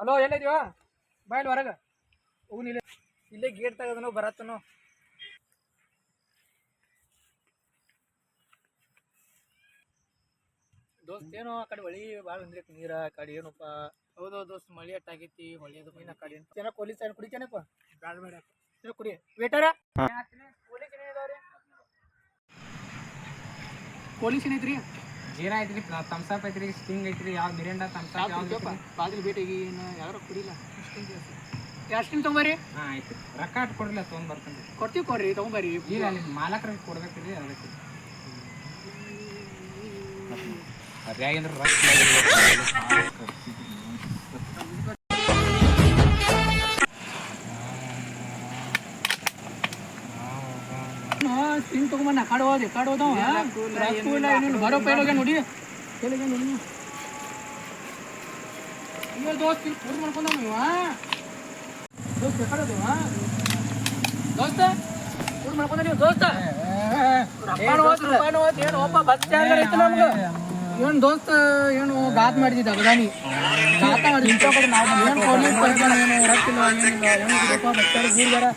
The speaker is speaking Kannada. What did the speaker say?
ಹಲೋ ಎಲ್ಲಿದೀವ ಬಾಯಲ್ಲಿ ಹೊರಗೆ. ಹೋಗು ಇಲ್ಲೇ ಇಲ್ಲೇ ಗೇಟ್ ತಗದನೋ ಬರತ್ತನೋ ದೋಸ್ತ್ ಏನೋ ಆ ಕಡೆ ಹೊಳಿ ಭಾಳ ಅಂದ್ರೆ ನೀರ ಆ ಕಡೆ ಏನಪ್ಪ ಹೌದು ದೋಸ್ತ್ ಮಳಿ ಅಟ್ಟಾಗೈತಿ ಹೊಳಿ ಅದು ಮೀನ ಕಡೆ. ಚೆನ್ನಾಗಿ ಕೊಲಿ ಸೈಡ್ ಕುಡಿತೇನಪ್ಪ? ಬ್ಯಾಡ ಬೇಡ ಕುಡಿ. ವೇಟರ ಪೊಲೀಸ್ ಏನೈತ್ರಿ ಜೀರಾ ಐತ್ರಿ ತಮ್ಸಪ್ ಐತ್ರಿ ಸ್ಟಿಂಗ್ ಐತ್ರಿ ಯಾವ ಮಿರಿಂಡ ತಮ್ಸಪ್ ಯಾವ ಬಾಗಿಲು ಭೇಟಿಗೆ ಏನು ಯಾರು ಕುಡಿಲ್ಲ. ಎಷ್ಟು ತೊಗೊಂಬರಿ ಹಾ ಐತ್ರಿ ರೊಕ್ಕ ಅಟ್ ತಗೊಂಡ್ ತೊಗೊಂಡ್ ಬರ್ತೇನೆ. ಕೊಡ್ತೀವಿ ಕೊಡ್ರಿ ತೊಗೊಂಬರಿ ಇಲ್ಲ ಅಲ್ಲಿ ಮಾಲಕ್ರಿಗೆ ಕೊಡ್ಬೇಕ್ರಿ ಅದಕ್ಕೆ. ಸರಿಯಾಗಿಂದ್ರೆ ಸ್ಟಿಂಗ್ ತೊಗೊಂಬಣ್ಣ ಕಾಡು ಹೋದೆ ಕಾಡು ಹೋದವ ಕೂಲ ಏನಿಲ್ಲ ಬರೋ ಪೈಲ್ ಹೋಗ್ಯಾನ ನೋಡಿ ಪೈಲ್ ಹೋಗ್ಯಾನ ನೋಡಿ ಅಯ್ಯೋ ದೋಸ್ತ್ ಇಲ್ಲಿ ಪೂರ್ ಮಾಡ್ಕೊಂಡ ಇವ ದೋಸ್ತ್ ಎಕಡೆ ಹೋದವ ದೋಸ್ತ ಪೂರ್ ಮಾಡ್ಕೊಂಡ ನೀವು ದೋಸ್ತ ಏನು ಒಬ್ಬ ಬಸ್ ಐತೆ ನಮ್ಗೆ ಏನು ದೋಸ್ತ ಏನು ಗಾತ್ ಮಾಡಿದ್ದ ಅಗದಾನಿ ಗಾತ ಮಾಡಿದ್ದ ಏನು ಪೊಲೀಸ್ ಏನು ರೊಕ್ಕಿಲ್ಲ ಏನಿಲ್ಲ ಏನು ಬಸ್ ಗೂಡ್ಗಾರ